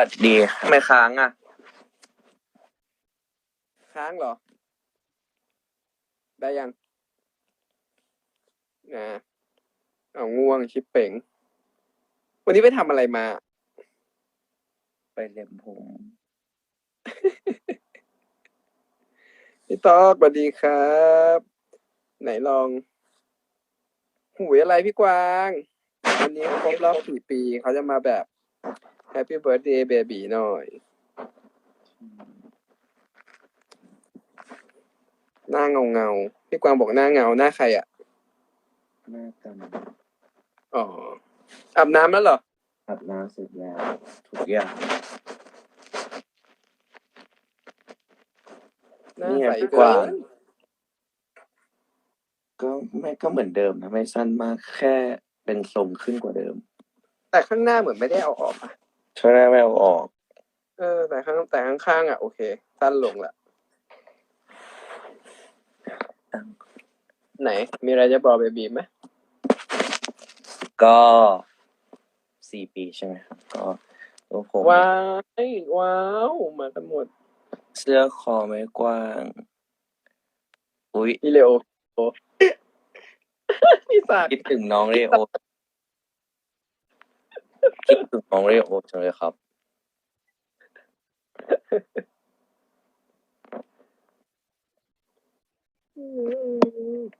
วัสดีทำไมค้างอะ ค้างเหรอ ได้ยังนะเอาง่วงชิปเป่งวันนี้ไปทำอะไรมา ไปเล็มผมพี่ต๊อกสวัสดีครับ ไหนลองหูยอะไรพี่กวาง วันนี้ครบรอบสี่ปีเขาจะมาแบบ Happy Birthday Baby หน่อย หน้าเงาเงาๆพี่กวางบอกหน้าเงาหน้าใครอะ หน้ากันอ๋ออาบน้ำแล้วเหรออาบน้ำเสร็จแล้วทุกอย่างหน้านี่ไงใสพี่กเกิวางนก็ไม่ก็เหมือนเดิมนะไม่สั้นมากแค่เป็นทรงขึ้นกว่าเดิม แต่ข้างหน้าเหมือนไม่ได้เอาออกอะ ช่วยได้ไม่เอาออก เออ แต่ข้างแต่ข้างๆอะโอเคสั้นลงละไหน มีอะไรจะบอกเบบีไหมก็สี่ปีใช่ไหมครับก็ตัวผมว้ายว้าวมากันหมด เสื้อคอไม่กว้าง อุ้ยพี่เลโอโอพี่สัตว์คิดถึงน้องเรโอ คิดถึงน้องเรโอจังเลยครับ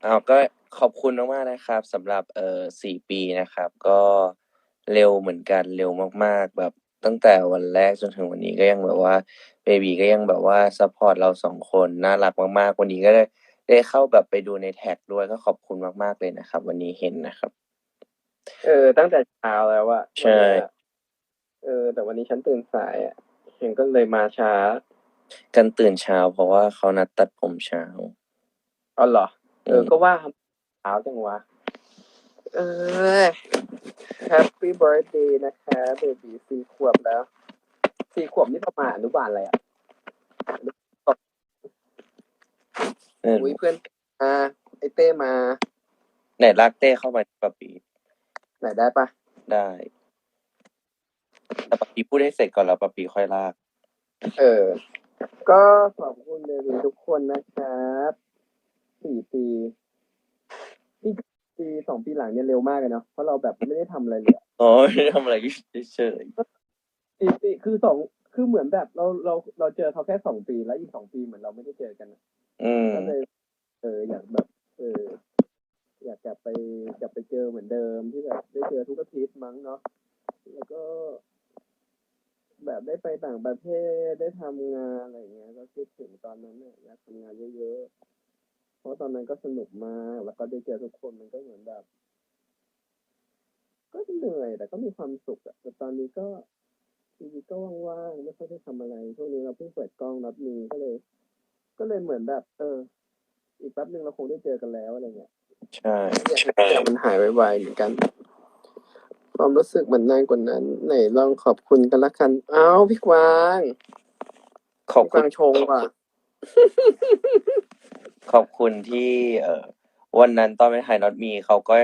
อ้าวก็ขอบคุณมากๆนะครับสำหรับเอ่อสี่ปีนะครับ ก็เร็วเหมือนกันเร็วมากๆ แบบตั้งแต่วันแรกจนถึงวันนี้ก็ยังแบบว่าเบบีก็ยังแบบว่าซัพพอร์ตเราสองคนน่ารักมากๆ วันนี้ก็ได้ได้เข้าแบบไปดูในแท็กด้วยก็ขอบคุณมากๆเลยนะครับ วันนี้เห็นนะครับ เออ ตั้งแต่เช้าแล้วอะใช่วันเนี้ยเออ แต่วันนี้ฉันตื่นสายอะเห็นก็เลยมาช้า กันตื่นเช้า เพราะว่าเขานัดตัดผมเช้าอ๋อเหรอ เออมก็ว่าเช้าจังวะ เออ Happy Birthday นะคะเบบีสี่ขวบแล้วสี่ขวบนี่ประมาณอนุบาลอะไรอะเอออุ้ยเพื่อนมาไอเต้มาไหนลากเต้เข้ามาปะปี ไหนได้ปะได้ แต่ปะปีพูดให้เสร็จก่อนแล้วปะปีค่อยลาก เออ ก็ขอบคุณเบบีทุกคนนะครับสี่ปีนี่ปีสองปีหลังเนี่ยเร็วมากเลยเนาะเพราะเราแบบไม่ได้ทำอะไรเลยอะอ๋อไม่ได้ทำอะไรก็เฉยสี่ปีคือสองคือเหมือนแบบเราเราเราเจอเขาแค่สองปีแล้วอีกสองปีเหมือนเราไม่ได้เจอกันอะ ๆอืม ก็เลยเอออยากแบบเออ อยากกลับไปกลับไปเจอเหมือนเดิมที่แบบได้เจอทุกอาทิตย์มั้งเนาะแล้วก็ แบบได้ไปต่างประเทศได้ทำงานอะไรเงี้ย ก็คิดถึงตอนนั้นเนี่ยอยากทำงานเยอะๆเพราะตอนนั้นก็สนุกมากแล้วก็ได้เจอทุกคนมันก็เหมือนแบบ ก็เหนื่อยแต่ก็มีความสุขอะแต่ตอนนี้ก็ชีวิตก็ว่างๆไม่ค่อยได้ทำอะไรช่วงนี้เราเพิ่งเปิดกล้องนัดมีก็เลย ก็เลยเหมือนแบบ เออ อีกแป๊บหนึ่งเราคงได้เจอกันแล้วอะไรเงี้ย ใช่อยากมันหายไวๆเหมือนกัน ความรู้สึกมันนานกว่านั้น ไหนลองขอบคุณกันละกันอ้าวพี่กวางขอบพี่กคุวาณงชงว่ะ ขอบคุณที่ เอ่อวันนั้นตอนไปถ่ายน็อตมีเขาก็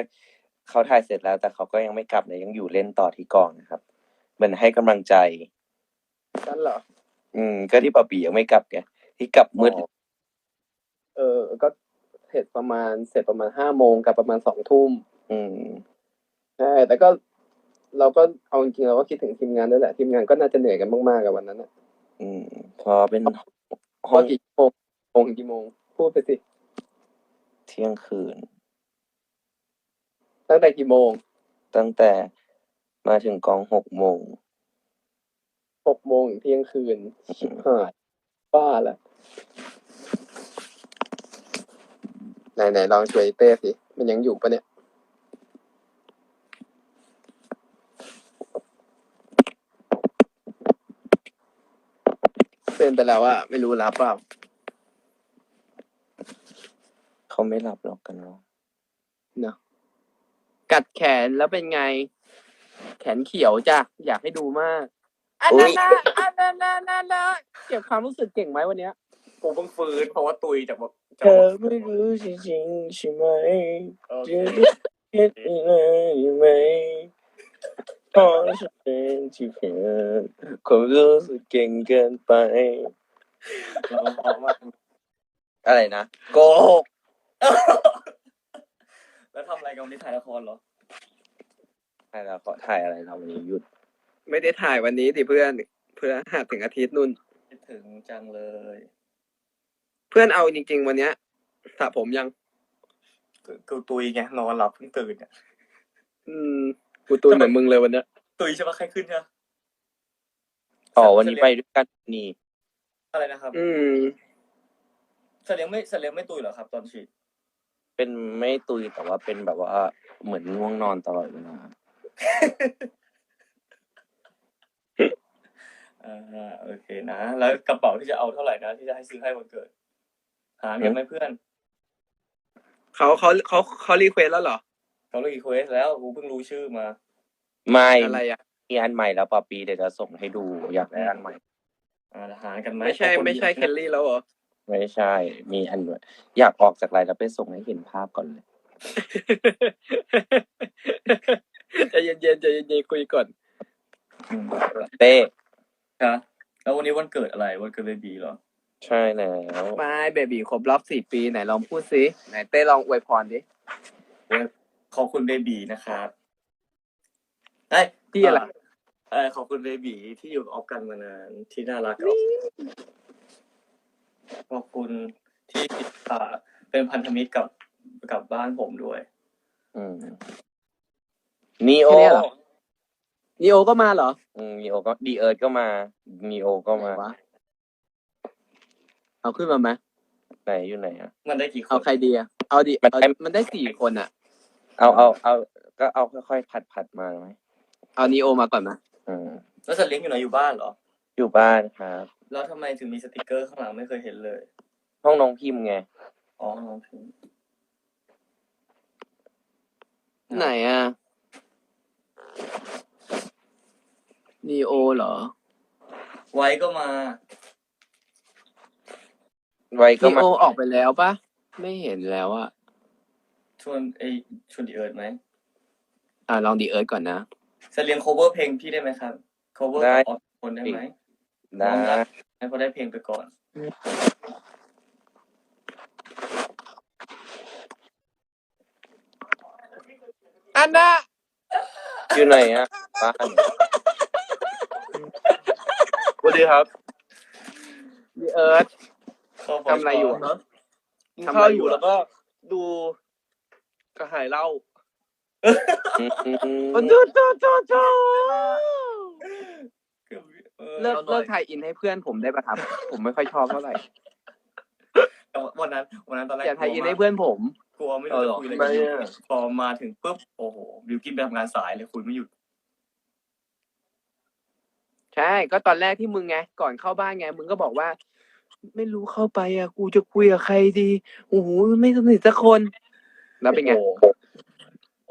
เขาถ่ายเสร็จแล้ว แต่เขาก็ยังไม่กลับเลยยังอยู่เล่นต่อที่กองนะครับเหมือนให้กำลังใจ กันเหรอ อืม ก็ที่ปะปียังไม่กลับไงที่กลับมืดอ๋อเออ ก็ เสร็จประมาณเสร็จประมาณห้าโมงกับประมาณสองทุ่มอืมใช่แต่ก็เราก็เอาจริงๆเราก็คิดถึงทีมงานด้วยแหละทีมงานก็น่าจะเหนื่อยกันมากๆกับวันนั้นนะอืมเพอเป็นเพห้องราะกี่โมงโมงถึงกี่โมง พูดไปสิเที่ยงคืน ตั้งแต่กี่โมง ตั้งแต่มาถึงกองหกโมงหกโมงถึงเที่ยงคืนชิบหายบ้าละ ไหนไหนลองช่วยเต้สิ มันยังอยู่ปะเนี่ย เป็นไปแล้วอะไม่รู้รับเปล่าเขาไม่หลับหรอกกันเนาะเนาะกัดแขนแล้วเป็นไง แขนเขียวจ้ะ อยากให้ดูมาก อันนั้นนะอันนั้นนะอันนั้นนะเก็บความรู้สึกเก่งไหมวันเนี้ย กูเพิ่งฟื้นเพราะว่าตุยจากแบบ เธอไม่รู้จริงๆใช่ไหมโอเคจะได้คิดอะไรไหมเพราะฉันเองที่เพียงความรู้สึกเก่งเกินไปเราเพราะมากอะไรนะโกหกแล้วทำอะไรกันวันนี้ถ่ายละครเหรอ ถ่ายแล้วก็ถ่ายอะไรเราวันนี้หยุดไม่ได้ถ่ายวันนี้ดิเพื่อน เพื่อนหาถึงอาทิตย์นุ่นคิดถึงจังเลย เพื่อนเอาจริง ๆ วันเนี้ยสระผมยังกูตุยไงนอนหลับเพิ่งตื่นเนี่ยอืมกูตูนเหมือนมึงเลยวันเนี้ยตุยใช่ปะใครขึ้นใช่ปะอ๋อวันนี้ไปด้วยกันนี่ อะไรนะครับอืมสัตว์เลี้ยงไม่สัตว์เลี้ยงไม่ตุยเหรอครับ ตอนฉีดเป็นไม่ตุยแต่ว่าเป็นแบบว่าเหมือนง่วงนอนตลอดเวลาอ่าโอเคนะ แล้วกระเป๋าที่จะเอาเท่าไหร่นะที่จะให้ซื้อให้วันเกิด หาเงินไหมเพื่อนเขาเขาเขาเขารีเควสแล้วเหรอเขาเลิกอีเควสแล้วกูเพิ่งรู้ชื่อมาไม่อะไรอะมีอันใหม่แล้วปอปีเดี๋ยวจะส่งให้ดูอยากได้อันใหม่อ่าหากันไหมไม่ใช่ไม่ใช่เคลลี่แล้วเหรอไม่ใช่ มีอันใหม่อยากออกจากไลน์แล้วไปส่งให้เห็นภาพก่อนเลยใจเย็นๆใจเย็นๆคุยก่อนอืมเต้ครับแล้ววันนี้วันเกิดอะไรวันเกิดเบบีเหรอ ใช่แล้ว ไม่เบบีครบรอบสี่ปีไหนลองพูดสิไหนเต้ลองอวยพรดิขอบคุณเบบีนะครับเอ้ยที่อะไร เออขอบคุณเบบีที่อยู่กับออฟกันมานานที่น่ารักกับออฟขอบคุณที่อ่าเป็นพันธมิตรกับกับบ้านผมด้วย อืมนีโอแค่เนี้ยเหรอ นีโอก็มาเหรออืมนีโอก็ดีเอิร์ดก็มานีโอก็มา ไหนวะ เอาขึ้นมาไหมไหนอยู่ไหนอะ มันได้กี่คเอาน ใครดีอะเอาดิมันเอาได้ มันได้สี่คนอะเอาเอาเอาก็เอาค่อยๆผัดผัดมาไหมเอานีโอมาก่อนนะอืมแล้วสัตว์เลี้ยงอยู่ไหนอยู่บ้านเหรอ อยู่บ้านครับ แล้วทำไมถึงมีสติกเกอร์ข้างหลังไม่เคยเห็นเลย ห้องน้องพิมพ์ไงอ๋อน้องพิมพ์ไหนอะนีโอเหรอ ไว้ก็มา ไว้ก็นีมา โอออกไปแล้วปะไม่เห็นแล้วอะชวนไอชวนดีเอิร์ดไหมอ่าลองดีเอิร์ธก่อนนะสัตว์เลี้ยง cover เพลงพี่ได้ไหมครับ cover ได้ ของออฟคนได้ไหมได้น้องรักให้เขาได้เพลงไปก่อน อันน่ะอยู่ไหนอะบ้านสวัสดีครับ ดีเอิร์ธ เข้าทำอะไรอยู่อะเนาะกินทำข้าอะไรวออยู่ยู่อะแล้วก็ดูกระหายเหล้าอืมโอ้โจโจโจโจเออเลิกเอาหน่อยเลิกถ่ายอินให้เพื่อนผมได้ปะครับ ผมไม่ค่อยชอบเท่าไหร่แต่วันนั้นวันนั้นตอนแรกอย่าถ่ายอินให้เพื่อนผม กลัวไม่รู้จะคุยอะไรไม่กันอะพอมาถึงปุ๊บโอ้โหบิวกินไปทำงานสายเลยคุยไม่หยุด ใช่ ก็ตอนแรกที่มึงไง ก่อนเข้าบ้านไง มึงก็บอกว่า ไม่รู้เข้าไปอะ กูจะคุยกับใครดีโอ้โหไม่สนิทสักคน แล้วเป็นไง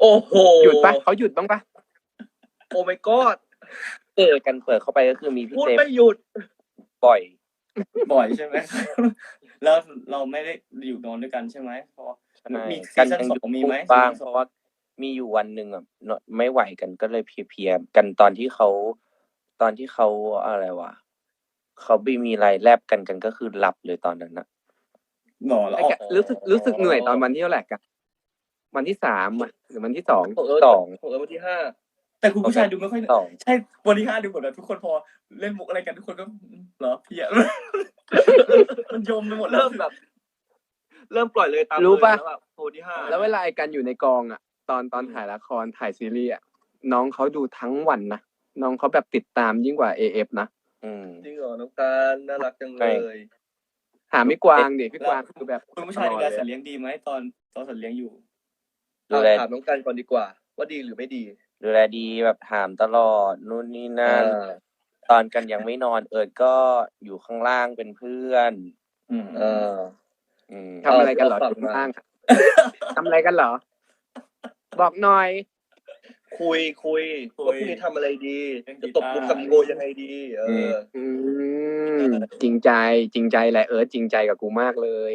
โอ้โหหยุดปะเขาหยุดบ้างปะโอ้ my god เจอกันเปิดเข้าไปก็คือมีพี่พูดเจมไม่หยุด บ่อย บ่อยใช่ไหม แล้วเราไม่ได้อยู่นอนด้วยกันใช่ไหมเพราะใช่มีกัซีซั่นยังสองมีไหมบ้างซีซั่นสองเพราะว่ามีอยู่วันหนึ่งอะเนอะไม่ไหวกันก็เลยเพลียๆกันตอนที่เขาตอนที่เขาอะไรวะ เขาไปมีอะไรแลบกันกันก็คือหลับเลยตอนนั้นนะหนอแล้วไอ้ออกแกรู้สึกรู้สึกเหนื่อยตอนวันที่เท่าไหร่กันวันที่สามอะหรือวันที่สองของเอิร์ธสองของเอิร์ธวันที่ห้าแต่คุณผู้ชายดูไม่ค่อยสองใช่วันที่ห้าดูหมดแล้วทุกคนพอเล่นมุกอะไรกันทุกคนก็อืมเหรอพี่อะมันโยมไปหมดแล้วเริ่มแบบ เริ่มปล่อยเลยตามรู้ปะเลยแล้วแบบโวันที่ห้าแล้วเวลาไอ้กันอยู่ในกองอะตอนตอนถ่ายละครถ่ายซีรีส์อะน้องเขาดูทั้งวันนะน้องเขาแบบติดตามยิ่งกว่าเอฟนะ น้องการน่ารักจังเลยหาไม่กวางดิพี่กวางคือแบบคุณผู้ชายดูแลสัตว์เลี้ยงดีไหมตอนตอนสัตว์เลี้ยงอยู่ดูแลเอาถามน้องการก่อนดีกว่า ว่าดีหรือไม่ดี ดูแลดีแบบถามตลอดนู่นนี่นั่นอ่าตอนกันยังไม่นอน เอิร์ดก็อยู่ข้างล่างเป็นเพื่อนอืมเอออืมทำอะไรกันเหรอเอาอยู่ฝากมาข้างๆอะทำอะไรกันเหรอ บอกหน่อย คุยคุยคุยว่าพรุ่งนี้ทำอะไรดีเล่นกีจะตาร์ตบมุกกับโกยังไงดี เออออืมจริงใจจริงใจแหละเอิร์ธจริงใจกับกูมากเลย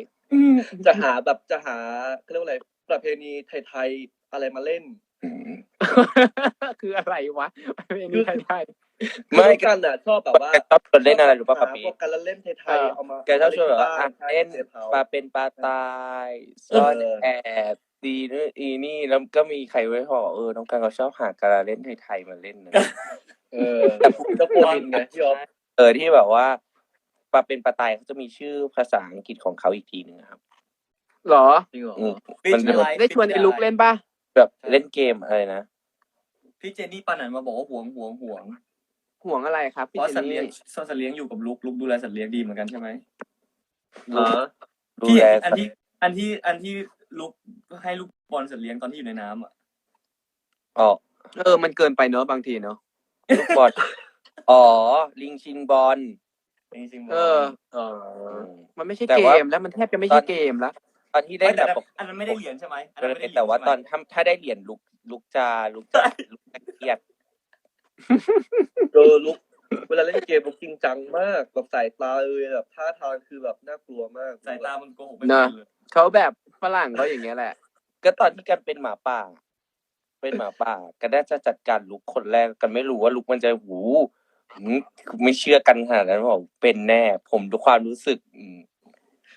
จะหาแบบจะหาเขาเรียกว่าอะไรประเพณีไทยๆอะไรมาเล่นออืมคืออะไรวะไม่คือมีใครได้ไม่ไม่กันอะชอบแบบว่าแกชอบชวนเล่นอะไรรู้ป่ะหาปะปีพวกการละเล่นไทยเออๆเอามาแกชอบชวนแบบว่าอะใช่เล่นเซฟเฮาส์ปลาเป็นปลาตายซ่อนแอบ ดีนู่นอีนี่แล้วก็มีใครไว้พอกเออน้องการเขาชอบหาการละเล่นไทยๆมาเล่นนะเออก็ปูวินไงพี่ออฟเออที่แบบว่าปลาเป็นปลาตายเขาจะมีชื่อภาษาอังกฤษของเขาอีกทีหนึ่งครับหรอจริงเหรออืมฟิชมันอะไรได้ชวนไอ้ลุกเล่นป่ะแบบเล่นเกมอะไรนะพี่เจนนี่ปานันมาบอกว่าห่วงห่วงห่วงห่วงอะไรครับเพพี่ราะเจสัตนว์เลี้ยงนี่สัตว์เลี้ยงอยู่กับลุกลุกดูแลสัตว์เลี้ยงดีเหมือนกันใช่ไหมอ๋อดูพี่แลอันที่อันที่อันที่ ลุกให้ลูกบอลสัตว์เลี้ยงตอนที่อยู่ในน้ำอะอ๋อเออ มันเกินไปเนอะบางทีเนอะลูกบอลอ๋อ ลิงชิงบอล จริงๆเอออืมมันไม่ใช่แต่เกว่ามแล้วมันแทบจะไม่ใช่เกมแล้ว ตอนที่ได้ไม่แบแต่บอันนั้นไม่ได้เหรียญใช่ไหมอันนั้นไม่ได้เหรียญแต่ว่าใช่ไหม ตอนถ้าถ้าได้เหรียญลุกลุกจาลุกจาลุกจะเครียด เออลุก เวลาเล่นเกมลุกจริงจังมากแบบสายตาเอยแบบท่าทางคือแบบน่ากลัวมากสายตามันโกหกไม่เนเป็อะนเลยเขาแบบฝรั่งก็อย่างเงี้ยแหละ ก็ตอนที่กันเป็นหมาป่า เป็นหมาป่า กันน่าจะจัดการลุกคนแรกกันไม่รู้ว่าลุกมันจะหูหืมไม่เชื่อกันขนาดนั้นบอกเป็นแน่ ผมดูความรู้สึกอืม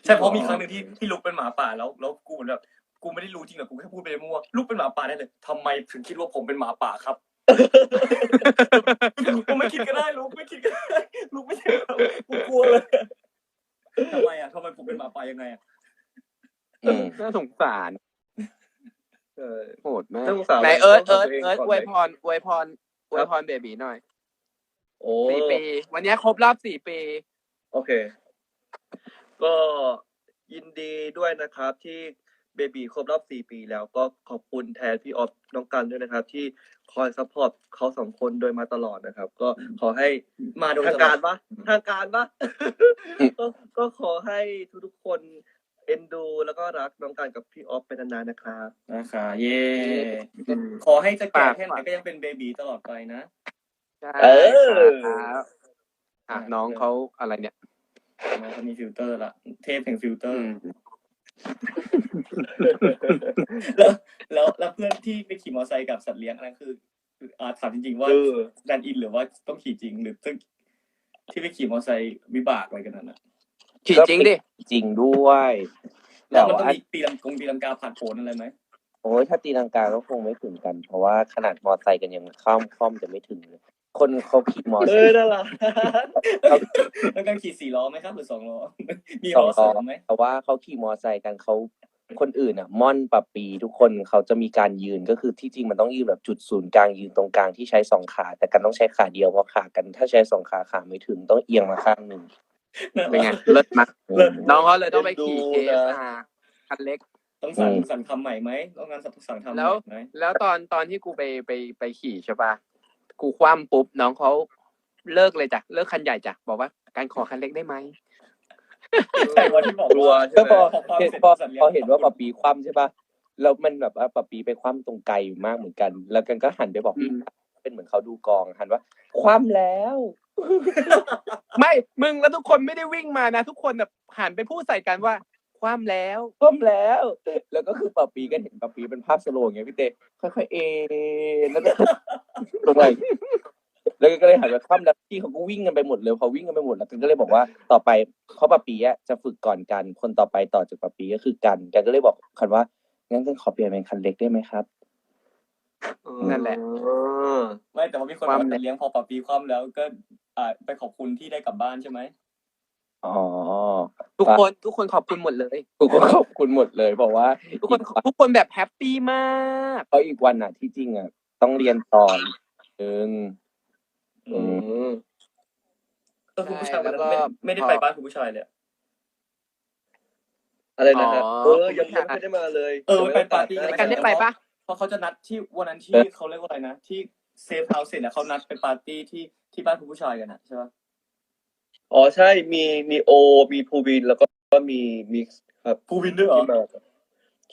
ใช่เพราะมีครั้งหนึ่งที่ที่ลุกเป็นหมาป่าแล้วแล้วกูแบบกูไม่ได้รู้จริงหรอกกูแค่พูดไปมั่วลุกเป็นหมาป่าได้เลยทำไมถึงคิดว่าผมเป็นหมาป่าครับ กูไม่คิดก็ได้ลุกไม่คิดก็ได้ลุกไม่ใช่กูกลัวเลยทำไมอะทำไมผมเป็นหมาป่ายังไงอะน่าสงสารเออโหดมากไหนเอิร์ธเอิร์ธเอิร์ธอวยพรอวยพรอวยพรเบบีหน่อยโอ้สี่ปี วันนี้ครบรอบสี่ปี โอเค ก็ยินดีด้วยนะครับ ที่เบบีครบรอบสี่ปีแล้วก็ขอบคุณแทนพี่ออฟน้องกันด้วยนะครับ ที่ คอยซัพพอร์ตเขาสองคนโดยมาตลอดนะครับ ก็ขอให้มาโดยทางตลการอดปะทางการปะก็ก็ขอให้ทุกๆคนเอ็นดู แล้วก็รักน้องกันกับพี่ออฟไปนานๆนะครับนะคะเย่ขอให้จะแก่แค่ไหนก็ยังเป็นเบบีตลอดไปนะใช่เออครับอะน้องเขาอะไรเนี่ยนะเขามีฟิลเตอร์ละเทพแห่งฟิลเตออืร์ม แล้วแล้วแล้วเพื่อนที่ไปขี่มอเตอร์ไซค์กับสัตว์เลี้ยงอันนั้นคือคืออ่าถามจริงๆว่าเออ ดันอินหรือว่าต้องขี่จริงหรือต้องที่ไปขี่มอเตอร์ไซค์วิบากอะไรกันนั่นน่ะขี่จริงดิ จริงด้วย แล้แต่วมันต้องว่ามีตีลังกงตีลังกาผ่านโผนอะไรไหมโอ้ยถ้าตีลังกาก็คงไม่ถึงกัน เพราะว่าขนาดมอไซค์กันยังข้ามค่อมจะไม่ถึงเลย คนเขาขี่มอเอไซอค์น่ารักแล้วการขี่สี่ล้อไหมครับหรือสองล้อ มีสล้อองล้เสอริมไหมแต่ว่าเขาขี่มอไซค์กันเขาคนอื่นอะม่อนปรับปีทุกคนเขาจะมีการยืนก็คือที่จริงมันต้องยืนแบบจุดศูนย์กลางยืนตรงกลางที่ใช้สองขา แต่กันต้องใช้ขาเดียวเพราะขากัน ถ้าใช้สองขาขาไม่ถึงต้องเอียงมาข้างหนึ่งเป็นไงเลิศมากอืมน้องเขาเลยต้องไปขี่เอ็นดูนะ KSR คันเล็ก ต้องสั่งอืมสั่งทำใหม่ไหมต้องการสั่งทำใหแล้วม่ไหมแล้วตอนตอนที่กูไปไปไปขี่ใช่ปะ กูคว่ำปุ๊บน้องเขาเลิกเลยจ้ะเลิกคันใหญ่จ้ะบอกว่าการขอคันเล็กได้ไหมใช่วันที่บอกกลัวว่าใช่ก็ไหมพอเห็นพอพอเห็นว่าปะปีคว่ำใช่ปะแล้วมันแบบว่าปะปีไปคว่ำตรงไกลอยู่มากเหมือนกัน แล้วกันก็หันไปบอกอืมเป็นเหมือนเขาดูกองหันว่าคว่ำแล้ว ไม่มึงแล้วทุกคนไม่ได้วิ่งมานะ ทุกคนแบบหันไปพูดใส่กันว่าคว่ำแล้วคว่ำแล้ว แล้วก็คือปะปีก็เห็นปะปีเป็นภาพสโลว์อย่างเงี้ยพี่เต้ค่อยๆเอนแล้วก็ลงไปแล้วก็เลยหันไปคว่ำแล้วพี่เขาก็วิ่งกันไปหมดเลยพอวิ่งกันไปหมดแล้วกันก็เลยบอกว่าต่อไปเขาปะปีอะจะฝึกก่อนกัน คนต่อไปต่อจากปะปีก็คือกันกันก็เลยบอกคันว่างั้นกันขอเปลี่ยนเป็นคันเล็กได้ไหมครับนั่นแหละไม่แต่ว่ามีคนความบอกว่าเลี้ยงพอปรับปีความแล้วก็อ่าไปขอบคุณที่ได้กลับบ้านใช่ไหมอ๋อทุกคนทุกคนขอบคุณหมดเลยกูก็ขอบคุณหมดเลยเพราะว่า ทุกคนทุกคนแบบแฮปปี้มากเพราะอีกวันอะที่จริงอะ ต้องเรียนต่ออีกนึงอืเออคุณผู้ชายใช่วันแล้วนั้นก็ไม่ไม่ได้พอไปบ้านคุณผู้ชายเลยอะอะไรนะฮะอ๋อเออยังยังไม่ได้มาเลยเออไปปาร์ตี้เดี๋ยวกันได้ไปปะเพราะเขาจะนัดที่วันนั้นที่เขาเรียกว่าอะไรนะที่เซฟเฮาส์เสร็จแล้วเขานัดไปปาร์ตี้ที่ที่บ้านคุณผู้ชายกันนะใช่ปะอ๋อใช่มีมีโอ มีภูวินแล้วก็มีมิกซ์ครับภูวินด้วยเหรอ ที่มา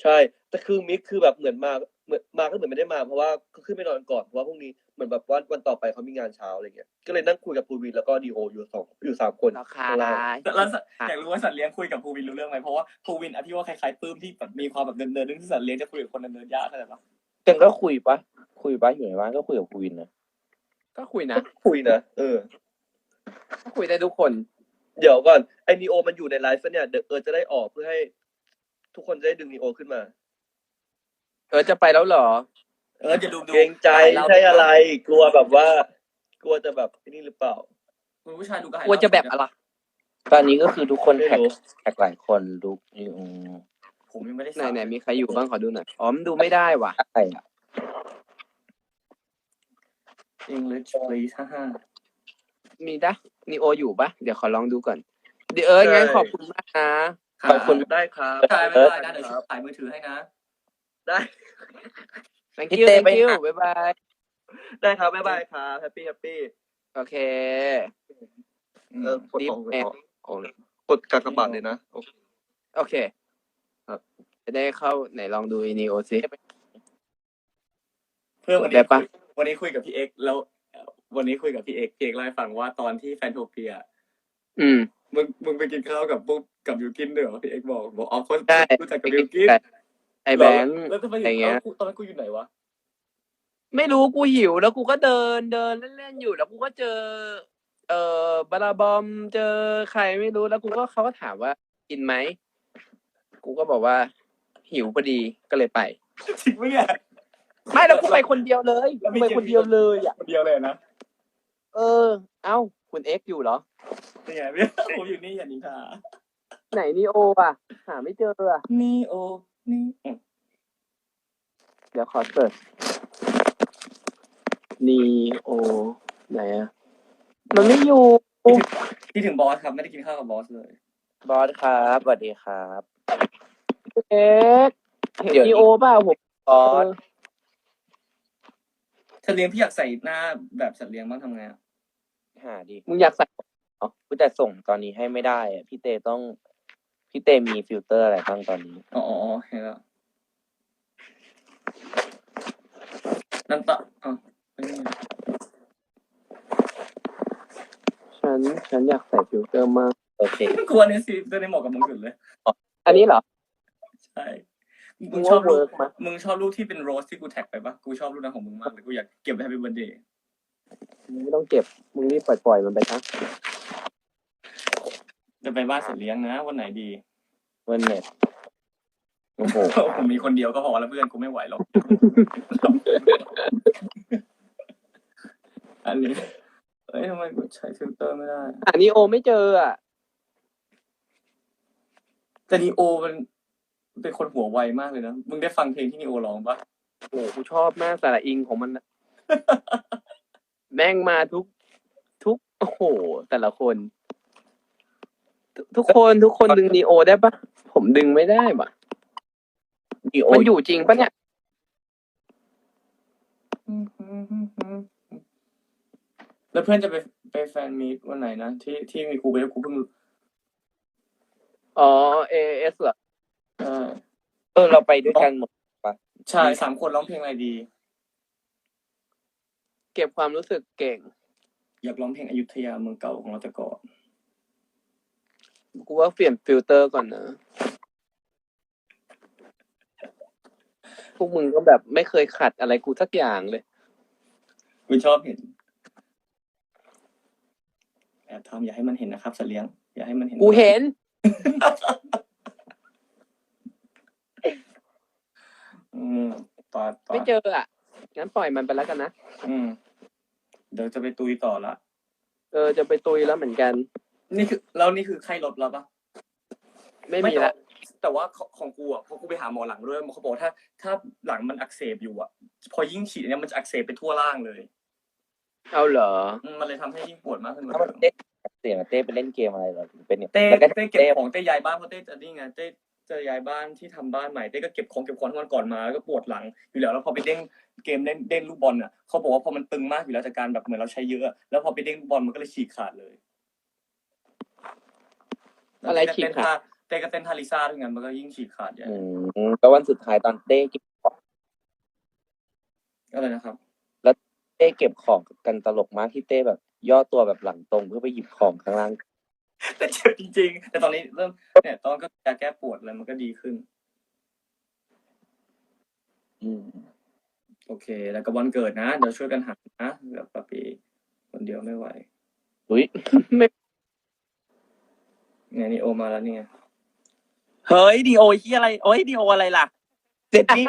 ใช่แต่คือมิกคือแบบเหมือนมา เหมือนมาก็เหมือนไม่ได้มาเพราะว่าก็ขึ้นไปนอนก่อนเพราะว่าพรุ่งนี้เหมือนแบบวันวันต่อไปเขามีงานเช้าอะไรเงี้ยก็เลยนั่งคุยกับภูวินแล้วก็ดีโออยู่สองอยู่สามคนราคาข้างล่างแต่แล้วสัตว์อยากรู้ว่าสัตว์เลี้ยงคุยกับภูวินรู้เรื่องไหมเพราะว่าภูวินอธิว่าคล้ายๆปื้มที่แบบมีความแบบเดินๆนึงที่สัตว์เลี้ยงจะคุยกับคนเดินๆยากเข้าใจปะกันก็คุยปะคุยปะอยู่ในบ้านก็คุยกับคุยนะก็คุยนะคุยนะเออก็คุยได้ทุกคน เดี๋ยวก่อนไอ้นีโอมันอยู่ในไลฟ์เนี่ยเดี๋ยวเออจะได้ออกเพื่อให้ทุกคนจะได้ดึงนีโอขึ้นมา เออจะไปแล้วเหรอ เออจะดูดูเกรงใจใช่อะไร กลัวแบบว่า กลัวจะแบบไอ้นี่หรือเปล่า คุณผู้ชายดูกระหายกลัวจะแบบอะไรตอนนี้ก็คือทุกคนไม่แท็กรู้ แท็กหลายคนลุกอยู่อืมผมยังไม่ได้ไหนสั่งไหนมีใครอยู่บ้างขอดูหน่อยอ๋อมันดูไม่ได้ว่ะ ใช่อะ English please ฮ่าฮ่ามีดะนีโออยู่ปะเดี๋ยวขอลองดูก่อนเดี๋ยวเอองั้นใช่ ขอบคุณมากนะ ขอบคุณ ได้ครับ ใช่ไม่เป็นไรนะเดี๋ยวถ่ายมือถือให้นะ ได้ thank พี่ you เต้ thank ไป you หาบ๊ายบาย ได้ครับบ๊ายบายครับแฮปปี้แฮปปี้โอเคเออกดของรีบกดแอของกดกากบาทเลยนะโอเค โอเคครับ จะได้เข้าไหนลองดูนีโอซิ เพื่อนวันได้นี้ปะ วันนี้คุยกับพี่เอ็กซ์แล้วเอ่อวันนี้คุยกับพี่เอ็กซ์พี่เอ็กซ์เล่าให้ฟังว่าตอนที่แฟนโทเปีย อืม มึงมึงไปกินข้าวกับพวกกับบิวกินด้วยเหรอพี่เอ็กซ์บอกบอกอ๋อเขาใช่ รู้จักกับบิวกิน ไอแบงค์แล้วทำไมอะไรเงี้ยแล้วกูตอนนั้นกูอยู่ไหนวะ ไม่รู้กูหิว แล้วกูก็เดินเดินเล่นๆอยู่ แล้วกูก็เจอ เอ่อบาราบอมเจอใครไม่รู้แล้วกูก็เขาก็ถามว่า กินไหมกูก็บอกว่า หิวพอดีก็เลยไป จริงไหมเนี่ย ไม่แล้วกูไปคนเดียวเลยกูไปคนเดียวเลยอะคนเดียวเลยนะเออ เอ้าคุณเอ็กซ์อยู่เหรอ นี่ไงพี่ผมอยู่นี่อย่านินทาไหนนีโออะ หาไม่เจออะ นี่โอ นี่อืมเดี๋ยวขอเสิร์ชนีโอไหนอะมันไม่อยู่คิดถึงบอสครับ ไม่ได้กินข้าวกับบอสเลย บอสครับสวัสดีครับ เอ็กซ์เห็นเดี๋ยวนี้นีโอเปล่าผมบอสสัตว์เลี้ยงพี่อยากใส่หน้าแบบสัตว์เลี้ยงบ้างทำไงอะหาดิมึงอยากใส่ กูแต่ส่งตอนนี้ให้ไม่ได้อะพี่เตต้อง พี่เตมีฟิลเตอร์อะไรบ้างตอนนี้ อ๋ออ๋ออ๋อเห็นแล้วน้ำตาอ๋อไม่มีฉันฉันอยากใส่ฟิลเตอร์มาก โอเค กลัวเนี่ยสิตัวนี้เหมาะกับมึงสุดเลย อันนี้เหรอ ใช่ มึมึงงว่าชอบรูป work ไหมมึงชอบรูปที่เป็นโรสที่กูแท็กไปปะกูชอบรูปนั้นของมึงมากเลย กูอยากเก็บไว้ให้เป็นวันเดย์มึงไม่ต้องเก็บ มึงรีบปล่อยปล่อยมันไปซะ จะไปบ้านสัตว์เลี้ยงนะ วันไหนดี วันเน็ตโอ้โหผมมีคนเดียวก็พอแล้วเพื่อนกูไม่ไหวหรอกอันนี้เอ้ยทำไมกูใช้ฟิลเตอร์ไม่ได้อ่านีโอไม่เจออะแต่นีโอมันเป็นคนหัวไวมากเลยนะ มึงได้ฟังเพลงที่นีโอร้องปะโอ้โหกูชอบมากสาระอิงของมันนะแม่งมาทุก ทุก โอ้โห แต่ละคน ทุทุกคนทุกคนดึงนีโอได้ปะผมดึงไม่ได้ปะดีโอมันอยู่จริงปะเนี่ยแล้วเพื่อนจะไปไปแฟนมีตวันไหนนะที่ที่มีกูไปแล้วกูเพิ่งอ๋อเอเอสเหรอเออเออเราไปด้วยกันหมดใช่สามคนร้องเพลงอะไรดี เก็บความรู้สึกเก่ง อยากร้องเพลงอยุธยาเมืองเก่าของเราแต่ก่อน กูว่าเปลี่ยนฟิลเตอร์ก่อนนะ พวกมึงก็แบบไม่เคยขัดอะไรกูสักอย่างเลย กูชอบเห็นแอบทำอย่าให้มันเห็นนะครับสัตว์เลี้ยง อย่าให้มันเห็น กูเห็น อืมต่อต่อไม่เจออะ งั้นปล่อยมันไปแล้วกันนะ อืม เดี๋ยวจะไปตุยต่อละ เออจะไปตุยแล้วเหมือนกัน นี่คือแล้วนี่คือไข้ลดแล้วปะไม่มีละแต่ว่าของของกูอะพอกูไปหาหมอหลังด้วยเขาบอกว่าถ้า ถ้าหลังมันอักเสบอยู่อะ พอยิ่งฉีดอันเนี้ยมันจะอักเสบไปทั่วร่างเลย เอาเหรออืมมันเลยทำให้ยิ่งปวดมากขึ้นกว่าถ้ามันเดิมเต้เสียงเต้ไปเล่นเกมอะไรเหรอถึงเป็นเนี่ยเต้แล้วก็เต้เก็บของเต้ย้ายบ้านเพราะเต้จะนี่ไงเต้จะย้ายบ้านที่ทำบ้านใหม่เต้ก็เก็บของเก็บของทั้งวันก่อนมาแล้วก็ปวดหลังอยู่แล้วแล้วพอไปเด้งเกมเล่นเด้งลูกบอลอะเขาบอกว่าพอมันตึงมากอยู่แล้วจากการแบบเหมือนเราใช้เยอะอะแล้วพอไปเด้งลูกบอลมันก็เลยฉีกขาดเลย อะไรฉีกขาดเต้ก็เต้นทาริซ่าด้วยงั้นมันก็ยิ่งฉีกขาดใหญ่อืมแล้ววันสุดท้ายตอนเต้เก็บของอะไรนะครับเต้เก็บของกันตลกมากที่เต้แบบ ย่อตัวแบบหลังตรงเพื่อไปหยิบของข้างล่างแต่เจ็บจริง ๆ แต่ตอนนี้เริ่มเนี่ยตอนก็ยาแก้ปวดแล้วมันก็ดีขึ้น อืมโอเค แล้วก็วันเกิดนะ เดี๋ยวช่วยกันหานะแบบปาปีคนเดียวไม่ไหวอุ้ยไม่ เนี่ยนี่โอมาแล้วเนี่ยเฮ้ยดีโอที่อะไรโอ้ยดีโออะไรล่ะเจนนี่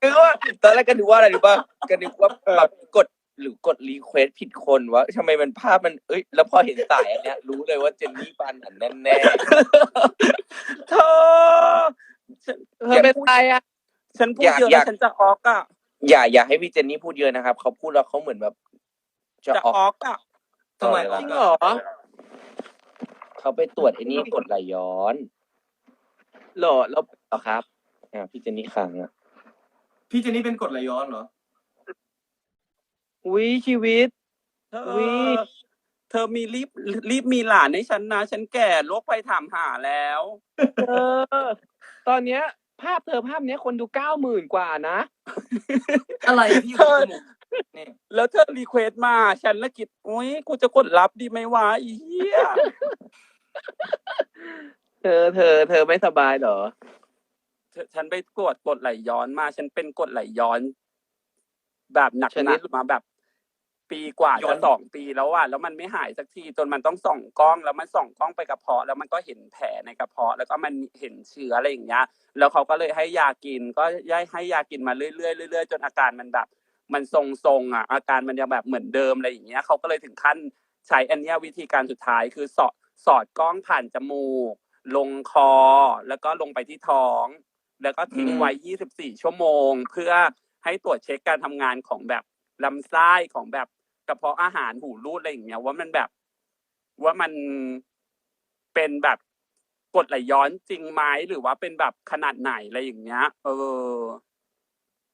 คือว่าตอนแรกก็นึกว่าอะไรรู้ป่ะก็นึกว่าแบบกดหรือกดรีเควสผิดคนวะทำไมมันภาพมันเอ้ย แล้วพอเห็นสายอันเนี้ย รู้เลยว่าเจนนี่ปานหันแน่แน่เธอฉันเธอเป็นใครอะฉันพูดอยากเยอะอยากแล้วฉันจะออกอะอย่าอย่าให้พี่เจนนี่พูดเยอะนะครับ เขาพูดแล้วเขาเหมือนแบบ จะจะออกออกอะ ทำไมต่ออเลอยกวะอะเหรอ เขาไปตรวจไอ้นี่กดไหลย้อนเหรอแล้วเหรอครับอ่าพี่เจนนี่ค้างอะพี่เจนนี่เป็นกรดไหลย้อนเหรออุ้ยชีวิต เธออุ๊ยเธอมีรีบรีบมีหลานให้ฉันนะฉันแก่โรคไปถามหาแล้ว เออ ตอนเนี้ย ภาพเธอภาพเนี้ยคนดูเก้าหมื่นกว่านะ อะไรพี่อยู่เธอจมูกนี่แล้วเธอรีเควสต์มา ฉันละกิดโอ้ยกูจะกดรับดีไหมวะอีเหี้ย เธอเธอ เธอไม่สบายเหรอ เธอฉันไปกดกดไหลย้อนมา ฉันเป็นกดไหลย้อน แบบหนักชนิหนัดกมาแบบ ปีกว่าจะสองปีแล้วอะแล้วมันไม่หายสักทีจนมันต้องส่องกล้อง แล้วมันส่องกล้องไปกระเพาะ แล้วมันก็เห็นแผลในกระเพาะ แล้วก็มันเห็นเชื้ออะไรอย่างเงี้ย แล้วเขาก็เลยให้ยากิน ก็ย้ายให้ยากินมาเรื่อยๆเรื่อยๆจนอาการมันแบบ มันทรงๆอะอาการมันยังแบบเหมือนเดิมอะไรอย่างเงี้ยเขาก็เลยถึงขั้น ใช้อันเนี้ยวิธีการสุดท้ายคือสอด สอดกล้องผ่านจมูก ลงคอ แล้วก็ลงไปที่ท้อง แล้วก็ทิ้งไว้ 24 ชั่วโมง เพื่อให้ตรวจเช็คการทำงานของแบบลำไส้ของแบบกระเพาะอาหารหูรูดอะไรอย่างเงี้ยว่ามันแบบ ว่ามันเป็นแบบกรดไหลย้อนจริงไหมหรือว่าเป็นแบบขนาดไหนอะไรอย่างเงี้ย เออ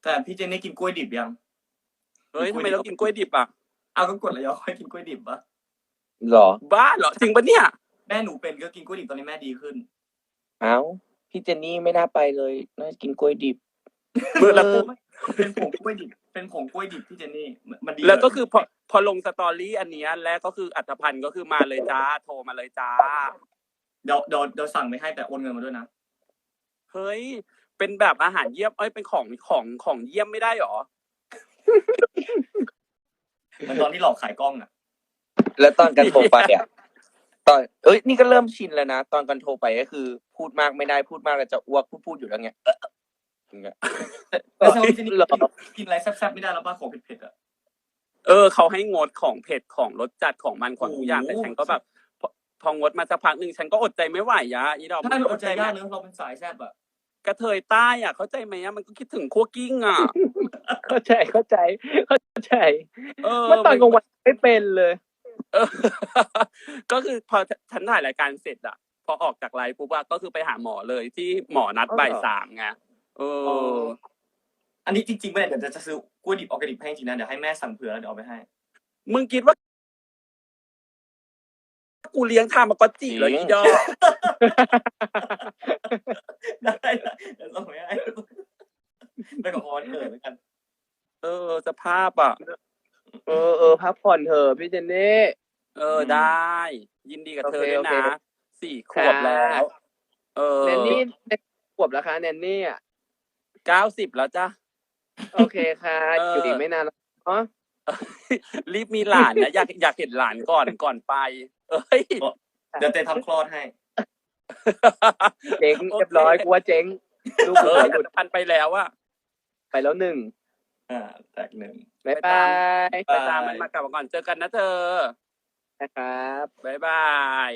แต่พี่เจนนี่กินกล้วยดิบยังเฮ้ยทำไมเรากินกล้วยดิบอะ เอาก็กดไหลย้อนให้กินกล้วยดิบปะเหรอ บ้าเหรอจริงปะเนี่ย แม่หนูเป็นก็กินกล้วยดิบตอนนี้แม่ดีขึ้น เอ้า พี่เจนนี่ไม่น่าไปเลยน่ากินกล้วยดิบเมื่อแล้วเป็นผงกล้วยดิบ เป็นผงกล้วยดิบพี่เจนนี่มันดีแล้วก็คือพอพอลงสตอรี่อันเนี้ยแล้วก็คืออัตพันธ์ก็คือมาเลยจ้าโทรมาเลยจ้า เดี๋ยวเดี๋ยวเดี๋ยวสั่งไปให้แต่โอนเงินมาด้วยนะ เฮ้ย เป็นแบบอาหารเยี่ยมเอ้ยเป็นของของของเยี่ยมไม่ได้หรอ เหมือนตอนที่หลอกขายกล้องอะ แล้วตอนกันโทรไปอะตอนเอ้ยนี่ก็เริ่มชินแล้วนะตอนกันโทรไปก็คือ พูดมากไม่ได้พูดมากแล้วจะอ้วกพูดพูดอยู่แล้วเงี้ยเอ๊ะอย่างเงี้ยแต่สำหรับพี่เจนนี่หรอกินอะไรแซ่บๆไม่ได้แล้วป่ะของเผ็ดๆอะเออเขาให้งดของเผ็ดของรสจัดของมันของทุกอย่างโอ้แต่โหฉันก็แบบพอพองดมาสักพักหนึ่งฉันก็อดใจไม่ไหวยะอีดอกถ้ามันอดใจยากไหมเนอะเราเป็นสายแซ่บอะกระเทยใต้อะ เข้าใจไหมอะมันก็คิดถึงคั่วกิ้งอะเข้าใจเข้าใจ เข้าใจเออเมื่อตอนกลางวันไม่เป็นเลยเออ ก็คือพอฉันถ่ายรายการเสร็จอะพอออกจากไลฟ์ปุ๊บอะก็คือไปหาหมอเลยที่หมอนัดอ๋อเหรอบ่ายสามไงเออ อันนี้จริงๆไม่ได้เดี๋ยวจะซื้อกล้วยดิบออร์แกนิกให้จริงนะเดี๋ยวให้แม่สั่งเผื่อแล้วเดี๋ยวเอาไปให้ มึงคิดว่า กูเลี้ยงทามากอตจิเลยอีดอกได้ได้เดี๋ยวส่งไปให้ไปกับพรเกิดแล้วกัน เออสภาพอะ เออเออพักผ่อนเถอะพี่เจนนี่ เออได้ ยินดีกับเธอโอเคด้วยโอเคนะสี่ขวบแล้ว เออแนนนี่แนนขวบแล้วคะแนนนี่อะเก้าสิบแล้วจ้ะ โอเคค่ะเอออ อยู่อีกไม่นานแล้วเนาะรีบมีหลานนะอยากอยากเห็นหลานก่อนก่อนไป เอ้ย เดี๋ยวเตทำคลอดให้ เจ๊งเรียบร้อยกูว่าเจ๊งลูกเอกูอหลุดพันไปแล้วอะไปแล้วหนึ่งอ่าแตกหนึ่ง บ๊ายบายไปตามมันมากลับมาก่อนเจอกันนะเธอนะครับบายบาย